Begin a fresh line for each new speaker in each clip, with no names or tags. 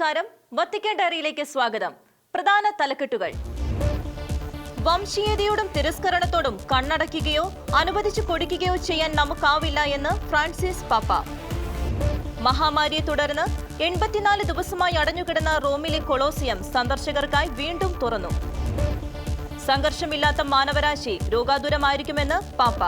നമസ്കാരം. വത്തിക്കാൻ ഡയറിയിലേക്ക് സ്വാഗതം. പ്രധാന തലക്കെട്ടുകൾ. വംശീയതയോടും തിരസ്കരണത്തോടും കണ്ണടയ്ക്കുകയോ അനുവദിച്ചു കൊടുക്കുകയോ ചെയ്യാൻ നമുക്കാവില്ല എന്ന് ഫ്രാൻസിസ് പാപ്പ. മഹാമാരിയെ തുടർന്ന് എൺപത്തിനാല് ദിവസമായി അടഞ്ഞുകിടന്ന റോമിലെ കൊളോസിയം സന്ദർശകർക്കായി വീണ്ടും തുറന്നു. സംഘർഷമില്ലാത്ത മാനവരാശി രോഗാതുരമായിരിക്കുമെന്ന് പാപ്പ.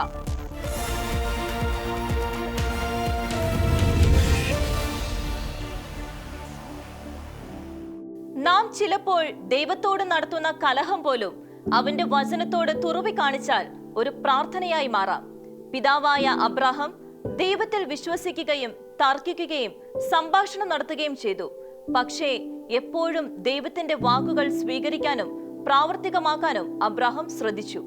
ചിലപ്പോൾ ദൈവത്തോട് നടത്തുന്ന കലഹം പോലും അവന്റെ വചനത്തോട് തുറവി കാണിച്ചാൽ ഒരു പ്രാർത്ഥനയായി മാറാം. പിതാവായ അബ്രാഹം ദൈവത്തിൽ വിശ്വസിക്കുകയും തർക്കിക്കുകയും സംഭാഷണം നടത്തുകയും ചെയ്തു. പക്ഷേ എപ്പോഴും ദൈവത്തിന്റെ വാക്കുകൾ സ്വീകരിക്കാനും പ്രാവർത്തികമാക്കാനും അബ്രാഹം ശ്രദ്ധിച്ചു.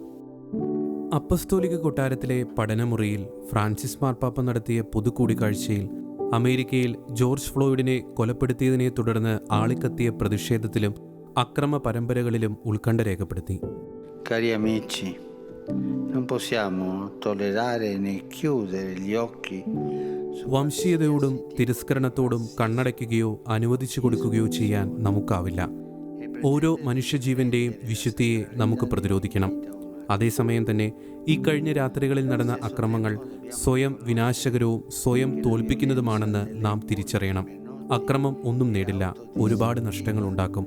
അപ്പസ്തോലിക കൊട്ടാരത്തിലെ പഠനമുറിയിൽ ഫ്രാൻസിസ് മാർപ്പാപ്പ നടത്തിയ പൊതുകൂടിക്കാഴ്ചയിൽ അമേരിക്കയിൽ ജോർജ് ഫ്ലോയിഡിനെ കൊലപ്പെടുത്തിയതിനെ തുടർന്ന് ആളിക്കത്തിയ പ്രതിഷേധത്തിലും അക്രമ പരമ്പരകളിലും ഉത്കണ്ഠ രേഖപ്പെടുത്തി.
Cari amici, non possiamo tollerare né chiudere gli occhi. su
വംശീയതയോടും തിരസ്കരണത്തോടും കണ്ണടയ്ക്കുകയോ അനുവദിച്ചു കൊടുക്കുകയോ ചെയ്യാൻ നമുക്കാവില്ല. ഓരോ മനുഷ്യജീവന്റെയും വിശുദ്ധിയെ നമുക്ക് പ്രതിരോധിക്കണം. അതേസമയം തന്നെ ഈ കഴിഞ്ഞ രാത്രികളിൽ നടന്ന അക്രമങ്ങൾ സ്വയം വിനാശകരവും സ്വയം തോൽപ്പിക്കുന്നതുമാണെന്ന് നാം തിരിച്ചറിയണം അക്രമം ഒന്നും നേടില്ല ഒരുപാട് നഷ്ടങ്ങൾ ഉണ്ടാക്കും.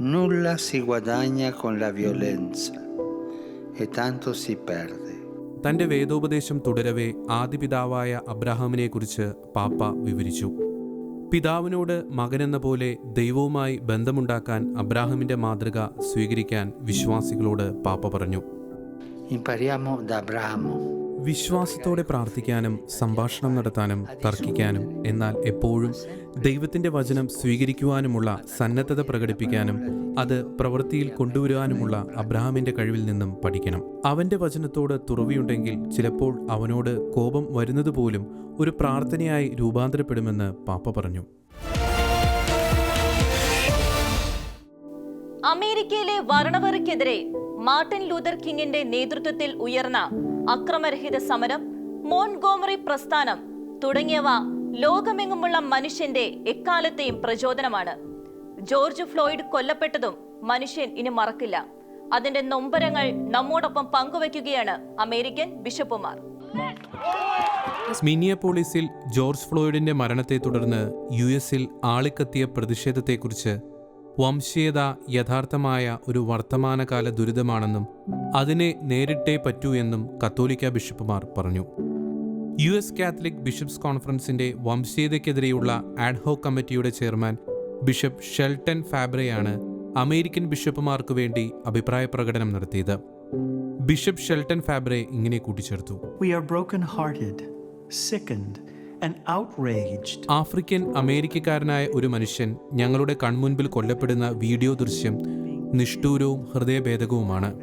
Nulla si guadagna con la violenza e tanto si perde.
തന്റെ വേദോപദേശം തുടരവേ ആദിപിതാവായ അബ്രാഹാമിനെക്കുറിച്ച് പാപ്പ വിവരിച്ചു പിതാവിനോട് മകനെന്ന പോലെ ദൈവവുമായി ബന്ധമുണ്ടാക്കാൻ അബ്രാഹാമിന്റെ മാതൃക സ്വീകരിക്കാൻ വിശ്വാസികളോട് പാപ്പ പറഞ്ഞു. വിശ്വാസത്തോടെ പ്രാർത്ഥിക്കാനും സംഭാഷണം നടത്താനും തർക്കിക്കാനും എന്നാൽ എപ്പോഴും ദൈവത്തിന്റെ വചനം സ്വീകരിക്കുവാനുമുള്ള സന്നദ്ധത പ്രകടിപ്പിക്കാനും അത് പ്രവൃത്തിയിൽ കൊണ്ടുവരുവാനുമുള്ള അബ്രഹാമിന്റെ കഴിവിൽ നിന്നും പഠിക്കണം അവന്റെ വചനത്തോട് തുറവിയുണ്ടെങ്കിൽ ചിലപ്പോൾ അവനോട് കോപം വരുന്നതുപോലും ഒരു പ്രാർത്ഥനയായി രൂപാന്തരപ്പെടുമെന്ന് പാപ്പ പറഞ്ഞു.
അമേരിക്കയിലെ വർണവറയ്ക്കെതിരെ മാർട്ടിൻ ലൂതർ കിങ്ങിന്റെ നേതൃത്വത്തിൽ ഉയർന്ന അക്രമരഹിത സമരം മോൺഗോമറി പ്രസ്ഥാനം തുടങ്ങിയവ ലോകമെങ്ങുമുള്ള മനുഷ്യന്റെ എക്കാലത്തെയും പ്രചോദനമാണ്. ജോർജ് ഫ്ലോയിഡ് കൊല്ലപ്പെട്ടതും മനുഷ്യൻ ഇനി മറക്കില്ല. അതിന്റെ നൊമ്പരങ്ങൾ നമ്മോടൊപ്പം പങ്കുവയ്ക്കുകയാണ് അമേരിക്കൻ ബിഷപ്പുമാർ.
മിനിയപോളിസിൽ ജോർജ് ഫ്ലോയിഡിന്റെ മരണത്തെ തുടർന്ന് യു എസിൽ ആളിക്കത്തിയ പ്രതിഷേധത്തെക്കുറിച്ച് വംശീയത യഥാർത്ഥമായ ഒരു വർത്തമാനകാല ദുരിതമാണെന്നും അതിനെ നേരിട്ടേ പറ്റൂ എന്നും കത്തോലിക്ക ബിഷപ്പുമാർ പറഞ്ഞു. യു എസ് കാത്തലിക് ബിഷപ്സ് കോൺഫറൻസിന്റെ വംശീയതയ്ക്കെതിരെയുള്ള ആഡ്ഹോ കമ്മിറ്റിയുടെ ചെയർമാൻ ബിഷപ്പ് ഷെൽട്ടൻ ഫാബ്രയാണ് അമേരിക്കൻ ബിഷപ്പുമാർക്ക് വേണ്ടി അഭിപ്രായ പ്രകടനം നടത്തിയത്. ബിഷപ്പ് ഷെൽട്ടൻ ഫാബ്രെ ഇങ്ങനെ കൂട്ടിച്ചേർത്തു.
We are broken-hearted, sickened, and outraged.
African അമേരിക്കക്കാരനായ ഒരു മനുഷ്യൻ ഞങ്ങളുടെ കൺമുൻപിൽ കൊല്ലപ്പെടുന്ന വീഡിയോ ദൃശ്യം നിഷ്ഠൂരവും ഹൃദയഭേദകവുമാണ്.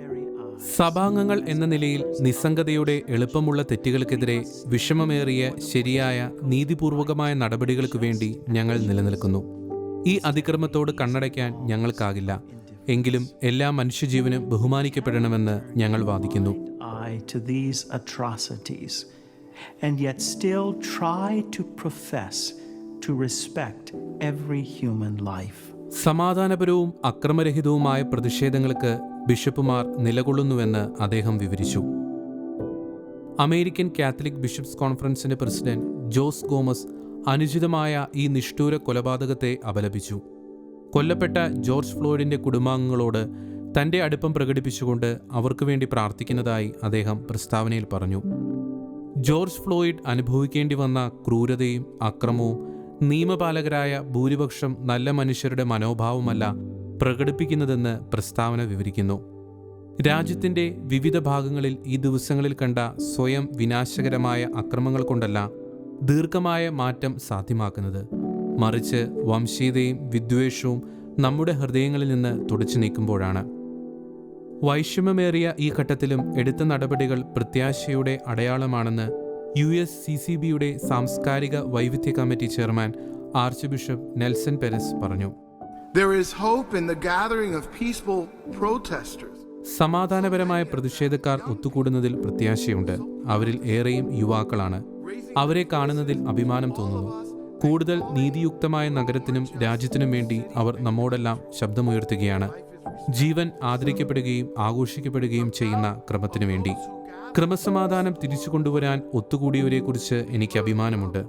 സഭാംഗങ്ങൾ എന്ന നിലയിൽ നിസ്സംഗതയുടെ എളുപ്പമുള്ള തെറ്റുകൾക്കെതിരെ വിഷമമേറിയ ശരിയായ നീതിപൂർവകമായ നടപടികൾക്ക് വേണ്ടി ഞങ്ങൾ നിലനിൽക്കുന്നു. ഈ അതിക്രമത്തോട് കണ്ണടയ്ക്കാൻ ഞങ്ങൾക്കാകില്ല. എങ്കിലും എല്ലാ മനുഷ്യജീവനും ബഹുമാനിക്കപ്പെടണമെന്ന് ഞങ്ങൾ വാദിക്കുന്നു.
And yet still try to profess to respect every human life.
സമാധാനപരവും അക്രമരഹിതവുമായ പ്രതിഷേധങ്ങൾക്ക് ബിഷപ്പുമാർ നിലകൊള്ളുന്നുവെന്ന് അദ്ദേഹം വിവരിച്ചു. അമേരിക്കൻ കാത്തലിക് ബിഷപ്സ് കോൺഫറൻസിന്റെ പ്രസിഡന്റ് ജോസ് ഗോമസ് അനുചിതമായ ഈ നിഷ്ഠൂര കൊലപാതകത്തെ അപലപിച്ചു. കൊല്ലപ്പെട്ട ജോർജ് ഫ്ലോയിഡിന്റെ കുടുംബാംഗങ്ങളോട് തന്റെ അടുപ്പം പ്രകടിപ്പിച്ചുകൊണ്ട് അവർക്ക് വേണ്ടി പ്രാർത്ഥിക്കുന്നതായി അദ്ദേഹം പ്രസ്താവനയിൽ പറഞ്ഞു. ജോർജ് ഫ്ലോയിഡ് അനുഭവിക്കേണ്ടി വന്ന ക്രൂരതയും അക്രമവും നിയമപാലകരായ ഭൂരിപക്ഷം നല്ല മനുഷ്യരുടെ മനോഭാവമല്ല പ്രകടിപ്പിക്കുന്നതെന്ന് പ്രസ്താവന വിവരിക്കുന്നു. രാജ്യത്തിന്റെ വിവിധ ഭാഗങ്ങളിൽ ഈ ദിവസങ്ങളിൽ കണ്ട സ്വയം വിനാശകരമായ അക്രമങ്ങൾ കൊണ്ടല്ല ദീർഘമായ മാറ്റം സാധ്യമാക്കുന്നത്. മറിച്ച് വംശീയതയും വിദ്വേഷവും നമ്മുടെ ഹൃദയങ്ങളിൽ നിന്ന് തുടച്ചു നീക്കുമ്പോഴാണ്. വൈഷമ്യമേറിയ ഈ ഘട്ടത്തിലും എടുത്ത നടപടികൾ പ്രത്യാശയുടെ അടയാളമാണെന്ന് യു എസ് സി സി ബിയുടെ സാംസ്കാരിക വൈവിധ്യ committee chairman archbishop Nelson Perez പറഞ്ഞു. സമാധാനപരമായ പ്രതിഷേധക്കാർ ഒത്തുകൂടുന്നതിൽ പ്രത്യാശയുണ്ട്. അവരിൽ ഏറെയും യുവാക്കളാണ്. അവരെ കാണുന്നതിൽ അഭിമാനം തോന്നുന്നു. കൂടുതൽ നീതിയുക്തമായ നഗരത്തിനും രാജ്യത്തിനും വേണ്ടി അവർ നമ്മോടെല്ലാം ശബ്ദമുയർത്തുകയാണ്. ജീവൻ ആദരിക്കപ്പെടുകയും ആഘോഷിക്കപ്പെടുകയും ചെയ്യുന്ന ക്രമത്തിനു വേണ്ടി. ക്രമസമാധാനം തിരിച്ചു കൊണ്ടുവരാൻ ഒത്തുകൂടിയവരെക്കുറിച്ച് എനിക്ക് അഭിമാനമുണ്ട്.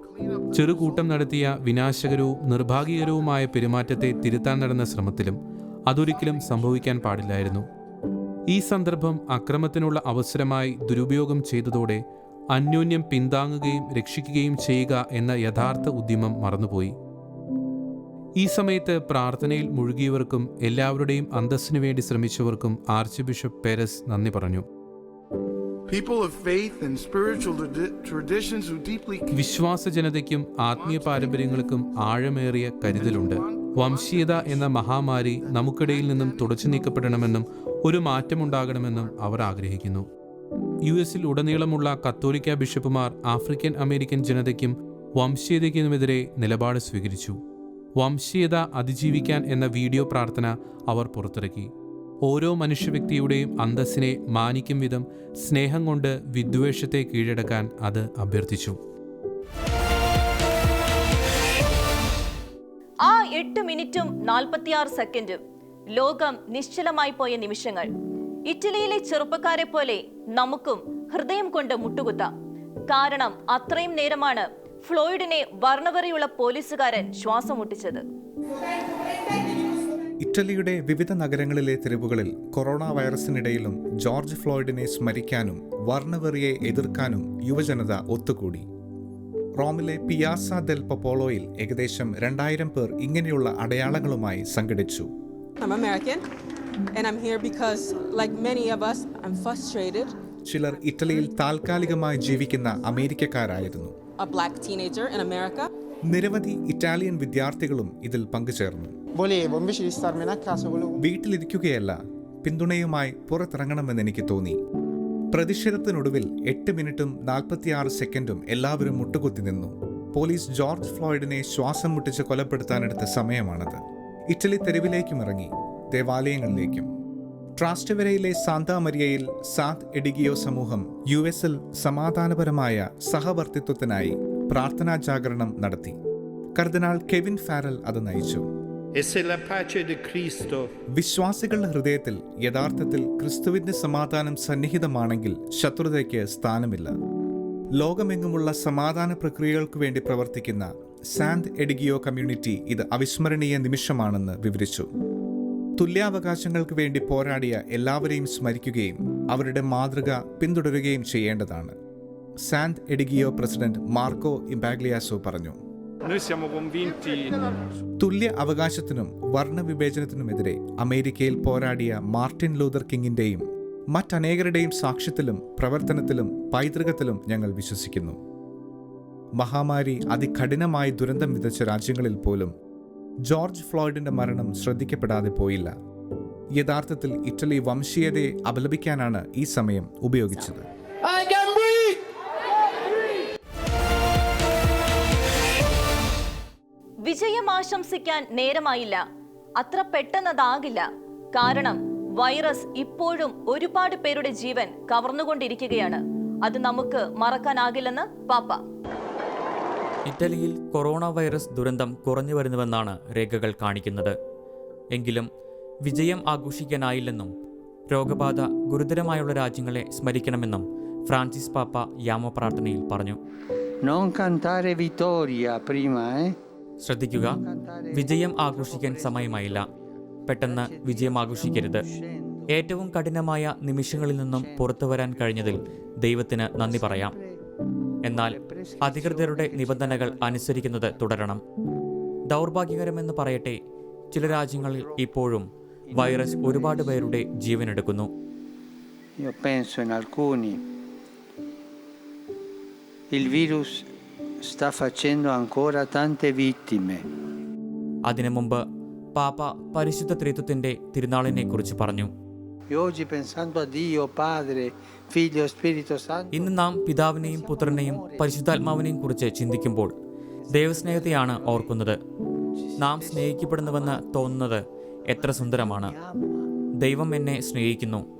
ചെറുകൂട്ടം നടത്തിയ വിനാശകരവും നിർഭാഗ്യകരവുമായ പെരുമാറ്റത്തെ തിരുത്താൻ നടന്ന ശ്രമത്തിലും അതൊരിക്കലും സംഭവിക്കാൻ പാടില്ലായിരുന്നു. ഈ സന്ദർഭം അക്രമത്തിനുള്ള അവസരമായി ദുരുപയോഗം ചെയ്തതോടെ അന്യോന്യം പിന്താങ്ങുകയും രക്ഷിക്കുകയും ചെയ്യുക എന്ന യഥാർത്ഥ ഉദ്യമം മറന്നുപോയി. ഈ സമയത്ത് പ്രാർത്ഥനയിൽ മുഴുകിയവർക്കും എല്ലാവരുടെയും അന്തസ്സിനു വേണ്ടി ശ്രമിച്ചവർക്കും ആർച്ച് ബിഷപ്പ് പെരസ് നന്ദി പറഞ്ഞു. വിശ്വാസ ജനതയ്ക്കും ആത്മീയ പാരമ്പര്യങ്ങൾക്കും ആഴമേറിയ കരുതലുണ്ട്. വംശീയത എന്ന മഹാമാരി നമുക്കിടയിൽ നിന്നും തുടച്ചു നീക്കപ്പെടണമെന്നും ഒരു മാറ്റമുണ്ടാകണമെന്നും അവർ ആഗ്രഹിക്കുന്നു. യു എസിൽ ഉടനീളമുള്ള കത്തോലിക്ക ബിഷപ്പുമാർ ആഫ്രിക്കൻ അമേരിക്കൻ ജനതയ്ക്കും വംശീയതയ്ക്കുമെതിരെ നിലപാട് സ്വീകരിച്ചു. വംശീയത അതിജീവിക്കാൻ എന്ന വീഡിയോ പ്രാർത്ഥന അവർ പുറത്തിറക്കി. ഓരോ മനുഷ്യവ്യക്തിയുടെയും അന്തസ്സിനെ മാനിക്കും വിധം സ്നേഹം കൊണ്ട് വിദ്വേഷത്തെ കീഴടക്കാൻ അത് അഭ്യർത്ഥിച്ചു.
ആ എട്ട് മിനിറ്റും നാൽപ്പത്തിയാറ് സെക്കൻഡും ലോകം നിശ്ചലമായി പോയ നിമിഷങ്ങൾ. ഇറ്റലിയിലെ ചെറുപ്പക്കാരെ പോലെ നമുക്കും ഹൃദയം കൊണ്ട് മുട്ടുകുത്താം. കാരണം അത്രയും നേരമാണ് ഫ്ലോയിഡിനെ വർണവറിയുള്ള പോലീസുകാരൻ ശ്വാസം മുട്ടിച്ചത്
ഇറ്റലിയുടെ വിവിധ നഗരങ്ങളിലെ തെരുവുകളിൽ കൊറോണ വൈറസിനിടയിലും ജോർജ് ഫ്ലോയിഡിനെ സ്മരിക്കാനും വർണവെറിയെ എതിർക്കാനും യുവജനത ഒത്തുകൂടി. റോമിലെ പിയാസ ദെൽ പപ്പോളോയിൽ ഏകദേശം രണ്ടായിരം പേർ ഇങ്ങനെയുള്ള അടയാളങ്ങളുമായി സംഘടിച്ചു. ചിലർ ഇറ്റലിയിൽ താൽക്കാലികമായി ജീവിക്കുന്ന അമേരിക്കക്കാരായിരുന്നു.
A black teenager in America.
നിരവധി ഇറ്റാലിയൻ വിദ്യാർത്ഥികളും ഇതിൽ പങ്കുചേർന്നു.
Volevo, invece di starmene a casa, volevo...
വീട്ടിലിരിക്കുകയല്ല പിന്തുണയുമായി പുറത്തിറങ്ങണമെന്ന് എനിക്ക് തോന്നി. പ്രതിഷേധത്തിനൊടുവിൽ എട്ട് മിനിറ്റും നാൽപ്പത്തിയാറ് സെക്കൻഡും എല്ലാവരും മുട്ടുകുത്തി നിന്നു. പോലീസ് ജോർജ് ഫ്ലോയിഡിനെ ശ്വാസം മുട്ടിച്ച് കൊലപ്പെടുത്താനെടുത്ത സമയമാണത്. ഇറ്റലി തെരുവിലേക്കും ഇറങ്ങി ദേവാലയങ്ങളിലേക്കും. ട്രാസ്റ്റവരയിലെ സാന്താമരിയയിൽ സാത് എഡിഗിയോ സമൂഹം യു എസിൽ സമാധാനപരമായ സഹവർത്തിത്വത്തിനായി പ്രാർത്ഥനാ ജാഗരണം നടത്തി. കർദിനാൾ കെവിൻ ഫാരൽ അത് നയിച്ചു.
E
വിശ്വാസികളുടെ ഹൃദയത്തിൽ യഥാർത്ഥത്തിൽ ക്രിസ്തുവിന്റെ സമാധാനം സന്നിഹിതമാണെങ്കിൽ ശത്രുതയ്ക്ക് സ്ഥാനമില്ല. ലോകമെങ്ങുമുള്ള സമാധാന പ്രക്രിയകൾക്ക് വേണ്ടി പ്രവർത്തിക്കുന്ന സാന്ത് എഡിഗിയോ കമ്മ്യൂണിറ്റി ഇത് അവിസ്മരണീയ നിമിഷമാണെന്ന് വിവരിച്ചു. തുല്യാവകാശങ്ങൾക്ക് വേണ്ടി പോരാടിയ എല്ലാവരെയും സ്മരിക്കുകയും അവരുടെ മാതൃക പിന്തുടരുകയും ചെയ്യേണ്ടതാണ്. സാന്റ് എഡിഗിയോ പ്രസിഡന്റ് മാർക്കോ ഇമ്പാഗ്ലിയാസോ പറഞ്ഞു തുല്യ അവകാശത്തിനും വർണവിവേചനത്തിനുമെതിരെ അമേരിക്കയിൽ പോരാടിയ മാർട്ടിൻ ലൂതർ കിങ്ങിന്റെയും മറ്റനേകരുടെയും സാക്ഷ്യത്തിലും പ്രവർത്തനത്തിലും പൈതൃകത്തിലും ഞങ്ങൾ വിശ്വസിക്കുന്നു. മഹാമാരി അതികഠിനമായി ദുരന്തം വിതച്ച രാജ്യങ്ങളിൽ പോലും ജോർജ് ഫ്ലോയിഡിന്റെ മരണം ശ്രദ്ധിക്കപ്പെടാതെ പോയില്ല. യഥാർത്ഥത്തിൽ ഇറ്റലി വംശീയതയെ അപലപിക്കാനാണ് ഈ സമയം ഉപയോഗിച്ചത്.
വിജയം ആശംസിക്കാൻ നേരമായില്ല. അത്ര പെട്ടെന്നതാകില്ല. കാരണം വൈറസ് ഇപ്പോഴും ഒരുപാട് പേരുടെ ജീവൻ കവർന്നുകൊണ്ടിരിക്കുകയാണ്. അത് നമുക്ക് മറക്കാനാകില്ലെന്ന് പാപ്പ.
ഇറ്റലിയിൽ കൊറോണ വൈറസ് ദുരന്തം കുറഞ്ഞു വരുന്നുവെന്നാണ് രേഖകൾ കാണിക്കുന്നത്. എങ്കിലും വിജയം ആഘോഷിക്കാനായില്ലെന്നും രോഗബാധ ഗുരുതരമായുള്ള രാജ്യങ്ങളെ സ്മരിക്കണമെന്നും ഫ്രാൻസിസ് പാപ്പ
യാമോ പ്രാർത്ഥനയിൽ പറഞ്ഞു. Eh?
ശ്രദ്ധിക്കുക വിജയം ആഘോഷിക്കാൻ സമയമായില്ല. പെട്ടെന്ന് വിജയം ആഘോഷിക്കരുത്. ഏറ്റവും കഠിനമായ നിമിഷങ്ങളിൽ നിന്നും പുറത്തു വരാൻ കഴിഞ്ഞതിൽ ദൈവത്തിന് നന്ദി പറയാം. എന്നാൽ അധികൃതരുടെ നിബന്ധനകൾ അനുസരിക്കുന്നത് തുടരണം ദൗർഭാഗ്യകരമെന്ന് പറയട്ടെ ചില രാജ്യങ്ങളിൽ ഇപ്പോഴും വൈറസ് ഒരുപാട് പേരുടെ ജീവനെടുക്കുന്നു.
Il virus sta facendo ancora tante vittime.
അതിനു മുമ്പ് പാപ്പ പരിശുദ്ധ ത്രിത്വത്തിന്റെ തിരുനാളിനെ കുറിച്ച് പറഞ്ഞു ഇന്ന് നാം പിതാവിനെയും പുത്രനെയും പരിശുദ്ധാത്മാവിനെയും കുറിച്ച് ചിന്തിക്കുമ്പോൾ ദൈവസ്നേഹത്തെയാണ് ഓർക്കുന്നത്. നാം സ്നേഹിക്കപ്പെടുന്നുവെന്ന് തോന്നുന്നത് എത്ര സുന്ദരമാണ്. ദൈവം എന്നെ സ്നേഹിക്കുന്നു.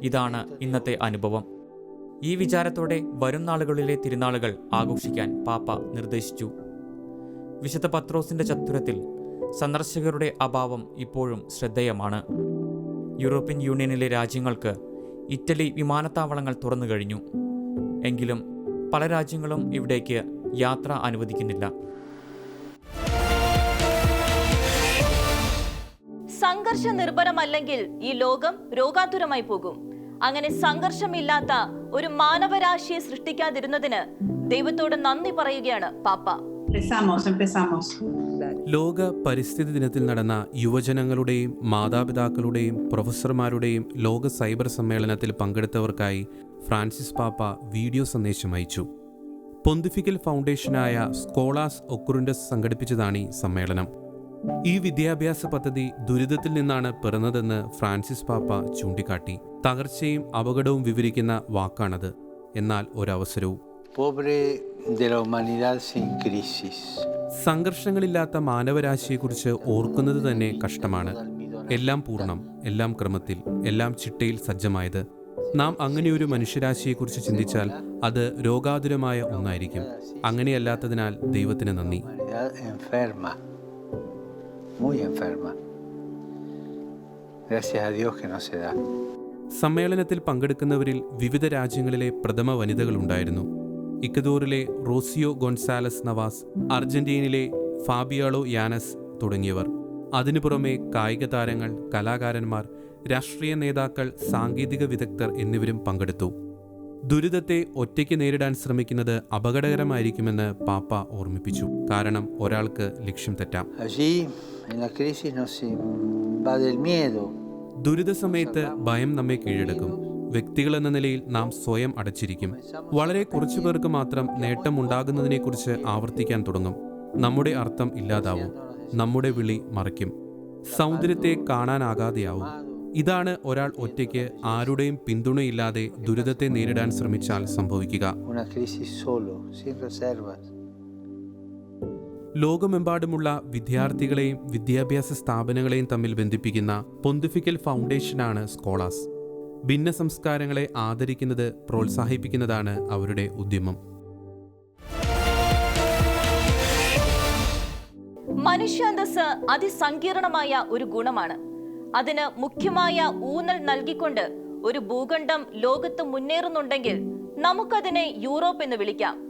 ഇതാണ് ഇന്നത്തെ അനുഭവം. ഈ വിചാരത്തോടെ വരും നാളുകളിലെ തിരുനാളുകൾ ആഘോഷിക്കാൻ പാപ്പ നിർദ്ദേശിച്ചു. വിശുദ്ധ പത്രോസിന്റെ ചത്തുരത്തിൽ സന്ദർശകരുടെ അഭാവം ഇപ്പോഴും ശ്രദ്ധേയമാണ്. യൂറോപ്യൻ യൂണിയനിലെ രാജ്യങ്ങൾക്ക് ഇറ്റലി വിമാനത്താവളങ്ങൾ തുറന്നു കഴിഞ്ഞു. എങ്കിലും പല രാജ്യങ്ങളും ഇവിടേക്ക് യാത്ര അനുവദിക്കുന്നില്ല.
സംഘർഷ നിർഭരമല്ലെങ്കിൽ ഈ ലോകം രോഗാതുരമായി പോകും. അങ്ങനെ സംഘർഷമില്ലാത്ത ഒരു മാനവരാശിയെ സൃഷ്ടിക്കാതിരുന്നതിന് ദൈവത്തോട് നന്ദി പറയുകയാണ് പാപ്പ.
Empezamos, empezamos.
ലോക പരിസ്ഥിതി ദിനത്തിൽ നടന്ന യുവജനങ്ങളുടെയും മാതാപിതാക്കളുടെയും പ്രൊഫസർമാരുടെയും ലോക സൈബർ സമ്മേളനത്തിൽ പങ്കെടുത്തവർക്കായി ഫ്രാൻസിസ് പാപ്പ വീഡിയോ സന്ദേശം അയച്ചു. പൊന്തിഫിക്കൽ ഫൗണ്ടേഷനായ സ്കോളാസ് ഒക്കുറിൻഡസ് സംഘടിപ്പിച്ചതാണ് ഈ സമ്മേളനം. ഈ വിദ്യാഭ്യാസ പദ്ധതി ദുരിതത്തിൽ നിന്നാണ് പിറന്നതെന്ന് ഫ്രാൻസിസ് പാപ്പ ചൂണ്ടിക്കാട്ടി. തകർച്ചയും അപകടവും വിവരിക്കുന്ന വാക്കാണത്. എന്നാൽ ഒരവസരവും. സംഘർഷങ്ങളില്ലാത്ത മാനവരാശിയെക്കുറിച്ച് ഓർക്കുന്നത് തന്നെ കഷ്ടമാണ്. എല്ലാം പൂർണം എല്ലാം ക്രമത്തിൽ എല്ലാം ചിട്ടയിൽ സജ്ജമായത്. നാം അങ്ങനെയൊരു മനുഷ്യരാശിയെക്കുറിച്ച് ചിന്തിച്ചാൽ അത് രോഗാതുരമായ ഒന്നായിരിക്കും. അങ്ങനെയല്ലാത്തതിനാൽ ദൈവത്തിന് നന്ദി. സമ്മേളനത്തിൽ പങ്കെടുക്കുന്നവരിൽ വിവിധ രാജ്യങ്ങളിലെ പ്രഥമ വനിതകളുണ്ടായിരുന്നു ഇക്കദോറിലെ റോസിയോ ഗൊൺസാലസ് നവാസ് അർജന്റീനയിലെ ഫാബിയാളോ യാനസ് തുടങ്ങിയവർ. അതിനു പുറമെ കായിക താരങ്ങൾ കലാകാരന്മാർ രാഷ്ട്രീയ നേതാക്കൾ സാങ്കേതിക വിദഗ്ധർ എന്നിവരും പങ്കെടുത്തു. ദുരിതത്തെ ഒറ്റയ്ക്ക് നേരിടാൻ ശ്രമിക്കുന്നത് അപകടകരമായിരിക്കുമെന്ന് പാപ്പ ഓർമ്മിപ്പിച്ചു. കാരണം ഒരാൾക്ക് ലക്ഷ്യം തെറ്റാം. ദുരിത സമയത്ത് ഭയം നമ്മെ കീഴടക്കും. വ്യക്തികൾ എന്ന നിലയിൽ നാം സ്വയം അടച്ചിരിക്കും. വളരെ കുറച്ചു പേർക്ക് മാത്രം നേട്ടമുണ്ടാകുന്നതിനെക്കുറിച്ച് ആവർത്തിക്കാൻ തുടങ്ങും. നമ്മുടെ അർത്ഥം ഇല്ലാതാവും. നമ്മുടെ വിളി മറയ്ക്കും. സൗന്ദര്യത്തെ കാണാനാകാതെയാവും. ഇതാണ് ഒരാൾ ഒറ്റയ്ക്ക് ആരുടെയും പിന്തുണയില്ലാതെ ദുരിതത്തെ നേരിടാൻ ശ്രമിച്ചാൽ സംഭവിക്കുക. ലോകമെമ്പാടുമുള്ള വിദ്യാർത്ഥികളെയും വിദ്യാഭ്യാസ സ്ഥാപനങ്ങളെയും തമ്മിൽ ബന്ധിപ്പിക്കുന്ന പൊന്തിഫിക്കൽ ഫൗണ്ടേഷനാണ് സ്കോളാസ് ഭിന്ന സംസ്കാരങ്ങളെ ആദരിക്കുന്നത് പ്രോത്സാഹിപ്പിക്കുന്നതാണ് അവരുടെ ഉദ്യമം.
മനുഷ്യാന്തസ് അതിസങ്കീർണമായ ഒരു ഗുണമാണ്. അതിന് മുഖ്യമായ ഊന്നൽ നൽകിക്കൊണ്ട് ഒരു ഭൂഖണ്ഡം ലോകത്ത് മുന്നേറുന്നുണ്ടെങ്കിൽ നമുക്കതിനെ യൂറോപ്പ് എന്ന് വിളിക്കാം.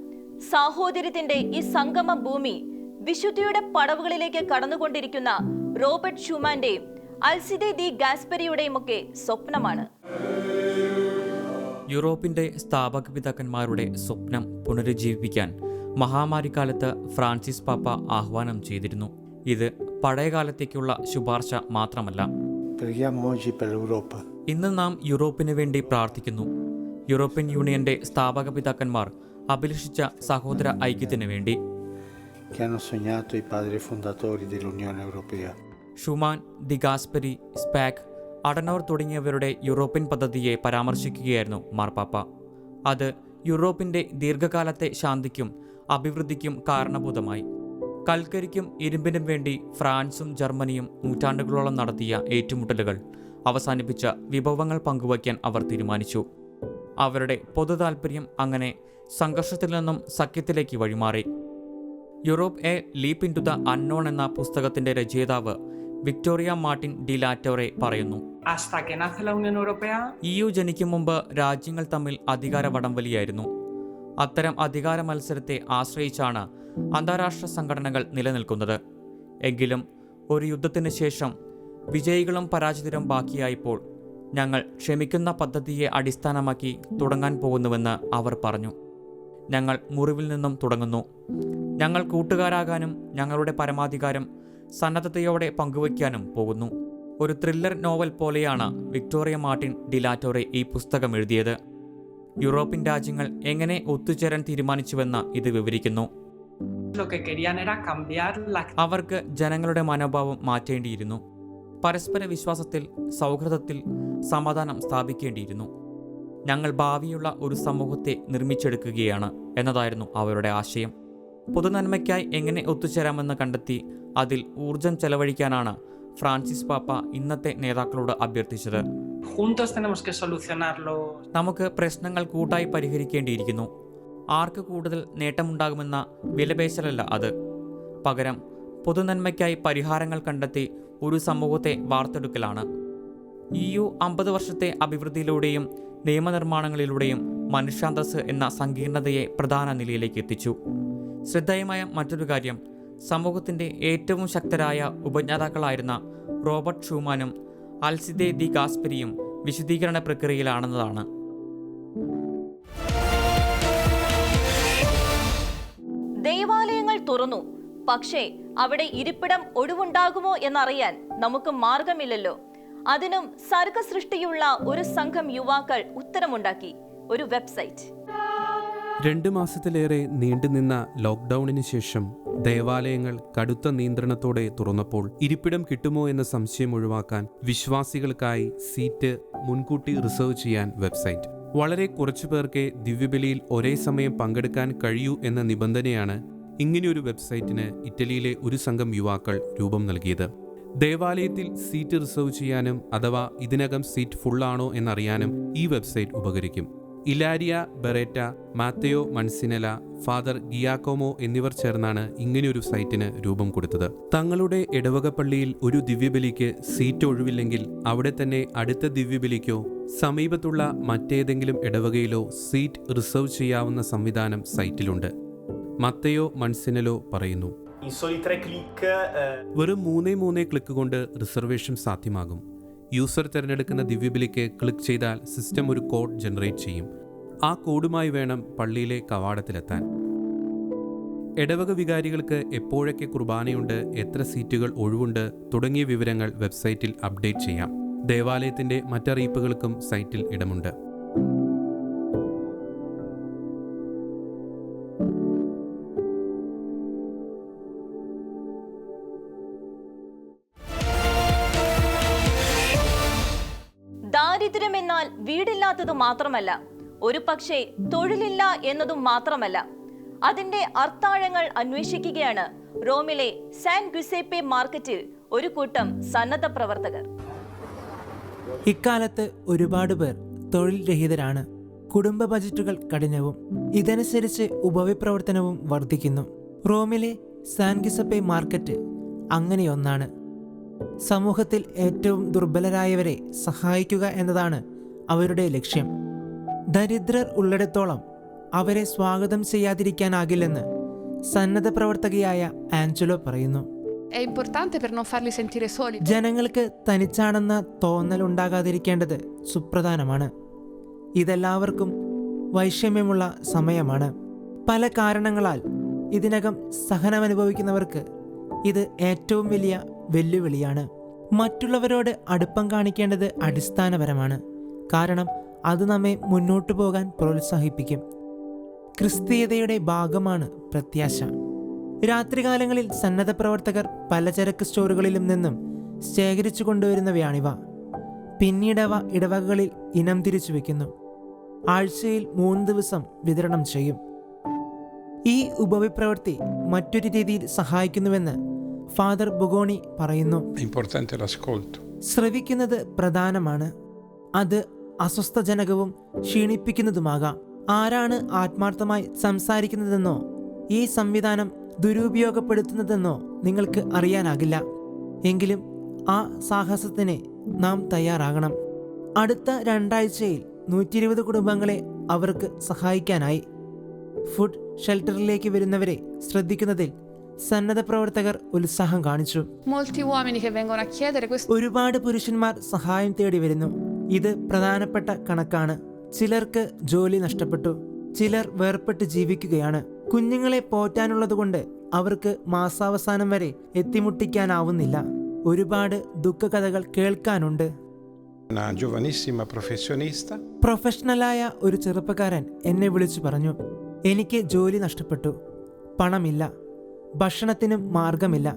സാഹോദര്യത്തിന്റെ ഈ സംഗമ ഭൂമി വിശുദ്ധിയുടെ പടവുകളിലേക്ക് കടന്നുകൊണ്ടിരിക്കുന്ന റോബർട്ട് ഷുമാന്റെയും അൽസിദെ ദി ഗാസ്പെരിയുടെയും ഒക്കെ സ്വപ്നമാണ്
യൂറോപ്പിന്റെ സ്ഥാപക പിതാക്കന്മാരുടെ സ്വപ്നം പുനരുജ്ജീവിപ്പിക്കാൻ മഹാമാരിക്കാലത്ത് ഫ്രാൻസിസ് പാപ്പ ആഹ്വാനം ചെയ്തിരുന്നു ഇത് പഴയകാലത്തേക്കുള്ള ശുപാർശ മാത്രമല്ല. ഇന്ന് നാം യൂറോപ്പിന് വേണ്ടി പ്രാർത്ഥിക്കുന്നു യൂറോപ്യൻ യൂണിയന്റെ സ്ഥാപക പിതാക്കന്മാർ അഭിലഷിച്ച സഹോദര ഐക്യത്തിന് വേണ്ടി
che hanno sognato i padri fondatori dell'Unione Europea.
Schuman De Gasperi Spaak Adenauer തുടങ്ങിയവരുടെ യൂറോപ്യൻ പദ്ധതിയെ പരാമർശിക്കുകയായിരുന്നു മാർപ്പാപ്പ. അത് യൂറോപ്പിന്റെ ദീർഘകാലത്തെ ശാന്തിക്കും അഭിവൃദ്ധിക്കും കാരണഭൂതമായി. കൽക്കരിക്കും ഇരുമ്പിനും വേണ്ടി ഫ്രാൻസും ജർമ്മനിയും നൂറ്റാണ്ടുകളോളം നടത്തിയ ഏറ്റുമുട്ടലുകൾ അവസാനിപ്പിച്ച വിഭവങ്ങൾ പങ്കുവയ്ക്കാൻ അവർ തീരുമാനിച്ചു. അവരുടെ പൊതു താൽപ്പര്യം അങ്ങനെ സംഘർഷത്തിൽ നിന്നും സഖ്യത്തിലേക്ക് വഴിമാറി. Europe a leap into the unknown എന്ന പുസ്തകത്തിന്റെ രചയിതാവ് വിക്ടോറിയ മാർട്ടിൻ ഡിലാറ്റോറെ പറയുന്നു. ഇ യു ജനിക്കും മുമ്പ് രാജ്യങ്ങൾ തമ്മിൽ അധികാര വടംവലിയായിരുന്നു. അത്തരം അധികാര മത്സരത്തെ ആശ്രയിച്ചാണ് അന്താരാഷ്ട്ര സംഘടനകൾ നിലനിൽക്കുന്നത്. എങ്കിലും ഒരു യുദ്ധത്തിന് ശേഷം വിജയികളും പരാജിതരും ബാക്കിയായപ്പോൾ ഞങ്ങൾ ക്ഷമിക്കുന്ന പദ്ധതിയെ അടിസ്ഥാനമാക്കി തുടങ്ങാൻ പോകുന്നുവെന്ന് അവർ പറഞ്ഞു. ഞങ്ങൾ മുറിവിൽ നിന്നും തുടങ്ങുന്നു. ഞങ്ങൾ കൂട്ടുകാരാകാനും ഞങ്ങളുടെ പരമാധികാരം സന്നദ്ധതയോടെ പങ്കുവയ്ക്കാനും പോകുന്നു. ഒരു ത്രില്ലർ നോവൽ പോലെയാണ് Victoria Martin de la Torre ഈ പുസ്തകം എഴുതിയത്. യൂറോപ്യൻ രാജ്യങ്ങൾ എങ്ങനെ ഒത്തുചേരാൻ തീരുമാനിച്ചുവെന്ന് ഇത് വിവരിക്കുന്നു. അവർക്ക് ജനങ്ങളുടെ മനോഭാവം മാറ്റേണ്ടിയിരുന്നു. പരസ്പര വിശ്വാസത്തിൽ സൗഹൃദത്തിൽ സമാധാനം സ്ഥാപിക്കേണ്ടിയിരുന്നു. ഞങ്ങൾ ഭാവിയുള്ള ഒരു സമൂഹത്തെ നിർമ്മിച്ചെടുക്കുകയാണ് എന്നതായിരുന്നു അവരുടെ ആശയം. പൊതുനന്മയ്ക്കായി എങ്ങനെ ഒത്തുചേരാമെന്ന് കണ്ടെത്തി അതിൽ ഊർജം ചെലവഴിക്കാനാണ് ഫ്രാൻസിസ് പാപ്പ ഇന്നത്തെ നേതാക്കളോട് അഭ്യർത്ഥിച്ചത്. നമുക്ക് പ്രശ്നങ്ങൾ കൂട്ടായി പരിഹരിക്കേണ്ടിയിരിക്കുന്നു. ആർക്ക് കൂടുതൽ നേട്ടമുണ്ടാകുമെന്ന വിലപേശലല്ല അത്. പകരം പൊതുനന്മയ്ക്കായി പരിഹാരങ്ങൾ കണ്ടെത്തി ഒരു സമൂഹത്തെ വാർത്തെടുക്കലാണ്. ഇ യു അമ്പത് വർഷത്തെ അഭിവൃദ്ധിയിലൂടെയും നിയമനിർമ്മാണങ്ങളിലൂടെയും മനുഷ്യാന്തസ് എന്ന സങ്കീർണതയെ പ്രധാന നിലയിലേക്ക് എത്തിച്ചു. ശ്രദ്ധേയമായ മറ്റൊരു കാര്യം സമൂഹത്തിന്റെ ഏറ്റവും ശക്തരായ ഉപജ്ഞാതാക്കളായിരുന്ന റോബർട്ട് ഷൂമാനും അൽസിദെ ദി ഗാസ്പെരിയും വിശദീകരണ പ്രക്രിയയിലാണെന്നതാണ്.
ദേവാലയങ്ങൾ തുറന്നു. പക്ഷേ അവിടെ ഇരിപ്പിടം ഒഴിവുണ്ടാകുമോ എന്നറിയാൻ നമുക്ക് മാർഗമില്ലല്ലോ. അതിനും സർഗ സൃഷ്ടിയുള്ള ഒരു സംഘം യുവാക്കൾ ഉത്തരമുണ്ടാക്കി. ഒരു വെബ്സൈറ്റ്.
രണ്ട് മാസത്തിലേറെ നീണ്ടുനിന്ന ലോക്ക്ഡൌണിന് ശേഷം ദേവാലയങ്ങൾ കടുത്ത നിയന്ത്രണത്തോടെ തുറന്നപ്പോൾ ഇരിപ്പിടം കിട്ടുമോ എന്ന സംശയം ഒഴിവാക്കാൻ വിശ്വാസികൾക്കായി സീറ്റ് മുൻകൂട്ടി റിസർവ് ചെയ്യാൻ വെബ്സൈറ്റ്. വളരെ കുറച്ചു പേർക്ക് ദിവ്യബലിയിൽ ഒരേ സമയം പങ്കെടുക്കാൻ കഴിയൂ എന്ന നിബന്ധനയാണ് ഇങ്ങനെയൊരു വെബ്സൈറ്റിന് ഇറ്റലിയിലെ ഒരു സംഘം യുവാക്കൾ രൂപം നൽകിയത്. ദേവാലയത്തിൽ സീറ്റ് റിസർവ് ചെയ്യാനും അഥവാ ഇതിനകം സീറ്റ് ഫുള്ളാണോ എന്നറിയാനും ഈ വെബ്സൈറ്റ് ഉപകരിക്കും. ഇലാരിയ ബെറേറ്റ മാത്തയോ മൺസിനല ഫാദർ ഗിയാക്കോമോ എന്നിവർ ചേർന്നാണ് ഇങ്ങനെയൊരു സൈറ്റിന് രൂപം കൊടുത്തത്. തങ്ങളുടെ ഇടവക പള്ളിയിൽ ഒരു ദിവ്യബലിക്ക് സീറ്റ് ഒഴിവില്ലെങ്കിൽ അവിടെ തന്നെ അടുത്ത ദിവ്യബലിക്കോ സമീപത്തുള്ള മറ്റേതെങ്കിലും ഇടവകയിലോ സീറ്റ് റിസർവ് ചെയ്യാവുന്ന സംവിധാനം സൈറ്റിലുണ്ട്. മത്തയോ മൺസിനലോ പറയുന്നു. വെറും മൂന്നേ മൂന്നേ ക്ലിക്ക് കൊണ്ട് റിസർവേഷൻ സാധ്യമാകും. യൂസർ തിരഞ്ഞെടുക്കുന്ന ദിവ്യബലിക്ക് ക്ലിക്ക് ചെയ്താൽ സിസ്റ്റം ഒരു കോഡ് ജനറേറ്റ് ചെയ്യും. ആ കോഡുമായി വേണം പള്ളിയിലെ കവാടത്തിലെത്താൻ. ഇടവക വികാരികൾക്ക് എപ്പോഴൊക്കെ കുർബാനയുണ്ട് എത്ര സീറ്റുകൾ ഒഴിവുണ്ട് തുടങ്ങിയ വിവരങ്ങൾ വെബ്സൈറ്റിൽ അപ്ഡേറ്റ് ചെയ്യാം. ദേവാലയത്തിന്റെ മറ്ററിയിപ്പുകൾക്കും സൈറ്റിൽ ഇടമുണ്ട്.
വീടില്ലാത്തത് മാത്രമല്ല ഒരു പക്ഷേ തൊഴിലില്ല എന്നതും മാത്രമല്ല. അതിന്റെ അർത്ഥാഴങ്ങൾ അന്വേഷിക്കുകയാണ് റോമിലെ സാൻ ഗുസേപ്പെ മാർക്കറ്റിൽ ഒരു കൂട്ടം സന്നദ്ധ പ്രവർത്തകർ.
ഇക്കാലത്ത് ഒരുപാട് പേർ തൊഴിൽ രഹിതരാണ്. കുടുംബ ബജറ്റുകൾ കഠിനവും ഇതനുസരിച്ച് ഉപവിപ്രവർത്തനവും വർദ്ധിക്കുന്നു. റോമിലെ സാൻഗിസപ്പെ മാർക്കറ്റ് അങ്ങനെയൊന്നാണ്. സമൂഹത്തിൽ ഏറ്റവും ദുർബലരായവരെ സഹായിക്കുക എന്നതാണ് അവരുടെ ലക്ഷ്യം. ദരിദ്രർ ഉള്ളിടത്തോളം അവരെ സ്വാഗതം ചെയ്യാതിരിക്കാനാകില്ലെന്ന് സന്നദ്ധ പ്രവർത്തകയായ ആഞ്ചലോ പറയുന്നു. ജനങ്ങൾക്ക് തനിച്ചാണെന്ന തോന്നൽ ഉണ്ടാകാതിരിക്കേണ്ടത് സുപ്രധാനമാണ്. ഇതെല്ലാവർക്കും വൈഷമ്യമുള്ള സമയമാണ്. പല കാരണങ്ങളാൽ ഇതിനകം സഹനമനുഭവിക്കുന്നവർക്ക് ഇത് ഏറ്റവും വലിയ വെല്ലുവിളിയാണ്. മറ്റുള്ളവരോട് അടുപ്പം കാണിക്കേണ്ടത് അടിസ്ഥാനപരമാണ്. കാരണം അത് നമ്മെ മുന്നോട്ടു പോകാൻ പ്രോത്സാഹിപ്പിക്കും. ക്രിസ്തീയതയുടെ ഭാഗമാണ് പ്രത്യാശ. രാത്രികാലങ്ങളിൽ സന്നദ്ധ പ്രവർത്തകർ പലചരക്ക് സ്റ്റോറുകളിലും നിന്നും ശേഖരിച്ചു കൊണ്ടുവരുന്നവയാണിവ. പിന്നീടവ ഇടവകകളിൽ ഇനം തിരിച്ചു വയ്ക്കുന്നു ആഴ്ചയിൽ മൂന്ന് ദിവസം വിതരണം ചെയ്യും. ഈ ഉപവിപ്രവൃത്തി മറ്റൊരു രീതിയിൽ സഹായിക്കുന്നുവെന്ന് ഫാദർ ബുഗോണി പറയുന്നു. ശ്രവിക്കുന്നത് പ്രധാനമാണ്. അത് അസ്വസ്ഥജനകവും ക്ഷീണിപ്പിക്കുന്നതുമാകാം. ആരാണ് ആത്മാർത്ഥമായി സംസാരിക്കുന്നതെന്നോ ഈ സംവിധാനം ദുരുപയോഗപ്പെടുത്തുന്നതെന്നോ നിങ്ങൾക്ക് അറിയാനാകില്ല. എങ്കിലും ആ സാഹസത്തിന് നാം തയ്യാറാകണം. അടുത്ത രണ്ടാഴ്ചയിൽ നൂറ്റി ഇരുപത് കുടുംബങ്ങളെ അവർക്ക് സഹായിക്കാനായി. ഫുഡ് ഷെൽട്ടറിലേക്ക് വരുന്നവരെ ശ്രദ്ധിക്കുന്നതിൽ സന്നദ്ധ പ്രവർത്തകർ ഉത്സാഹം കാണിച്ചു. ഒരുപാട് പുരുഷന്മാർ സഹായം തേടി വരുന്നു ഇത് പ്രധാനപ്പെട്ട കണക്കാണ്. ചിലർക്ക് ജോലി നഷ്ടപ്പെട്ടു ചിലർ വേർപെട്ട് ജീവിക്കുകയാണ്. കുഞ്ഞുങ്ങളെ പോറ്റാനുള്ളതുകൊണ്ട് അവർക്ക് മാസാവസാനം വരെ എത്തിമുട്ടിക്കാനാവുന്നില്ല. ഒരുപാട് ദുഃഖകഥകൾ കേൾക്കാനുണ്ട്. പ്രൊഫഷണലായ ഒരു ചെറുപ്പക്കാരൻ എന്നെ വിളിച്ചു പറഞ്ഞു എനിക്ക് ജോലി നഷ്ടപ്പെട്ടു പണമില്ല ഭക്ഷണത്തിനും മാർഗമില്ല.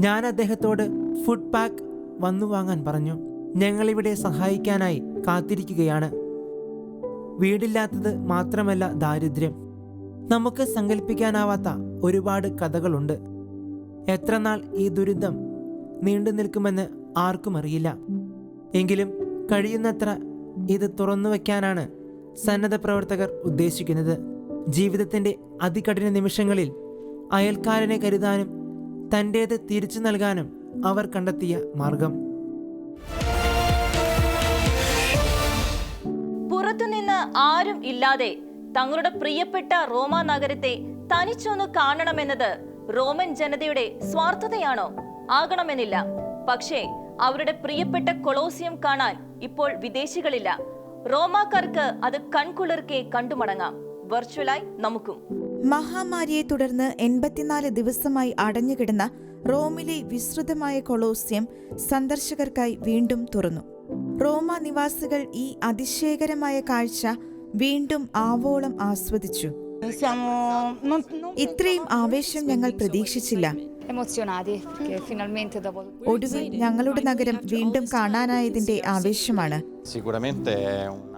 ഞാൻ അദ്ദേഹത്തോട് ഫുഡ് പാക്ക് വന്നു വാങ്ങാൻ പറഞ്ഞു ഞങ്ങളിവിടെ സഹായിക്കാനായി കാത്തിരിക്കുകയാണ്. വീടില്ലാത്തത് മാത്രമല്ല ദാരിദ്ര്യം. നമുക്ക് സങ്കല്പിക്കാനാവാത്ത ഒരുപാട് കഥകളുണ്ട്. എത്ര നാൾ ഈ ദുരിതം നീണ്ടു നിൽക്കുമെന്ന് ആർക്കും അറിയില്ല. എങ്കിലും കഴിയുന്നത്ര ഇത് തുറന്നു വയ്ക്കാനാണ് സന്നദ്ധ പ്രവർത്തകർ ഉദ്ദേശിക്കുന്നത്. ജീവിതത്തിന്റെ അതികഠിന നിമിഷങ്ങളിൽ അയൽക്കാരനെ കരുതാനും തന്റേത് തിരിച്ചു നൽകാനും അവർ കണ്ടെത്തിയ മാർഗം.
ആരും ഇല്ലാതെ തങ്ങളുടെ പ്രിയപ്പെട്ട റോമ നഗരത്തെ തനിച്ചൊന്ന് കാണണമെന്നത് റോമൻ ജനതയുടെ സ്വാർത്ഥതയാണോ? ആകണമെന്നില്ല. പക്ഷേ അവരുടെ പ്രിയപ്പെട്ട കൊളോസിയം കാണാൻ ഇപ്പോൾ വിദേശികളില്ല. റോമാക്കാർക്ക് അത് കൺകുളിർക്കെ കണ്ടുമടങ്ങാം. വെർച്വലായി നമുക്കും.
മഹാമാരിയെ തുടർന്ന് എൺപത്തിനാല് ദിവസമായി അടഞ്ഞുകിടന്ന റോമിലെ വിസ്തൃതമായ കൊളോസ്യം സന്ദർശകർക്കായി വീണ്ടും തുറന്നു. റോമ നിവാസികൾ ഈ അതിശയകരമായ കാഴ്ച വീണ്ടും ആവോളം ആസ്വദിച്ചു. ഇത്രയും ആവേശം ഞങ്ങൾ പ്രതീക്ഷിച്ചില്ല. ഒടുവിൽ ഞങ്ങളുടെ നഗരം വീണ്ടും കാണാനായതിന്റെ ആവേശമാണ്.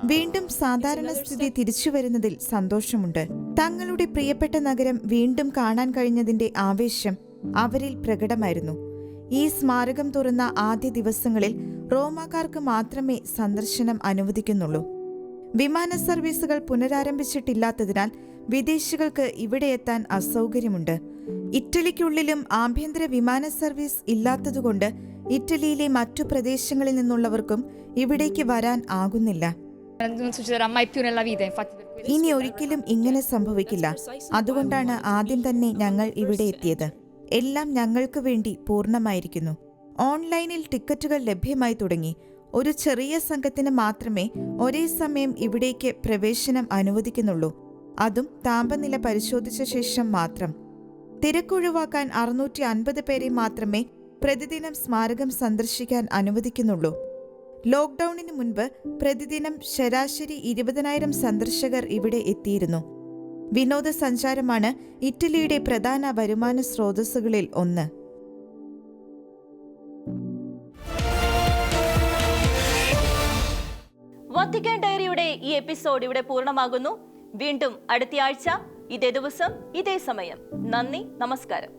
വീണ്ടും സാധാരണ സ്ഥിതി തിരിച്ചു വരുന്നതിൽ സന്തോഷമുണ്ട്. തങ്ങളുടെ പ്രിയപ്പെട്ട നഗരം വീണ്ടും കാണാൻ കഴിഞ്ഞതിന്റെ ആവേശം അവരിൽ പ്രകടമായിരുന്നു. ഈ സ്മാരകം തുറന്ന ആദ്യ ദിവസങ്ങളിൽ റോമാക്കാർക്ക് മാത്രമേ സന്ദർശനം അനുവദിക്കുന്നുള്ളൂ. വിമാന സർവീസുകൾ പുനരാരംഭിച്ചിട്ടില്ലാത്തതിനാൽ വിദേശികൾക്ക് ഇവിടെ എത്താൻ അസൗകര്യമുണ്ട്. ഇറ്റലിക്കുള്ളിലും ആഭ്യന്തര വിമാന സർവീസ് ഇല്ലാത്തതുകൊണ്ട് ഇറ്റലിയിലെ മറ്റു പ്രദേശങ്ങളിൽ നിന്നുള്ളവർക്കും ഇവിടേക്ക് വരാൻ ആകുന്നില്ല. ഇനി ഒരിക്കലും ഇങ്ങനെ സംഭവിക്കില്ല. അതുകൊണ്ടാണ് ആദ്യം തന്നെ ഞങ്ങൾ ഇവിടെ എത്തിയത്. എല്ലാം ഞങ്ങൾക്ക് വേണ്ടി പൂർണമായിരിക്കുന്നു. ഓൺലൈനിൽ ടിക്കറ്റുകൾ ലഭ്യമായി തുടങ്ങി. ഒരു ചെറിയ സംഘത്തിന് മാത്രമേ ഒരേ സമയം ഇവിടേക്ക് പ്രവേശനം അനുവദിക്കുന്നുള്ളൂ. അതും താപനില പരിശോധിച്ച ശേഷം മാത്രം. തിരക്കൊഴിവാക്കാൻ അറുന്നൂറ്റി അൻപത് പേരെ മാത്രമേ പ്രതിദിനം സ്മാരകം സന്ദർശിക്കാൻ അനുവദിക്കുന്നുള്ളൂ. ലോക്ക്ഡൌണിന് മുൻപ് പ്രതിദിനം ശരാശരി ഇരുപതിനായിരം സന്ദർശകർ ഇവിടെ എത്തിയിരുന്നു. വിനോദസഞ്ചാരമാണ് ഇറ്റലിയുടെ പ്രധാന വരുമാന സ്രോതസ്സുകളിൽ ഒന്ന്.
വത്തിക്കാൻ ഡയറിയുടെ ഈ എപ്പിസോഡ് ഇവിടെ പൂർണമാകുന്നു. വീണ്ടും അടുത്തയാഴ്ച ഇതേ ദിവസം ഇതേ സമയം. നന്ദി നമസ്കാരം.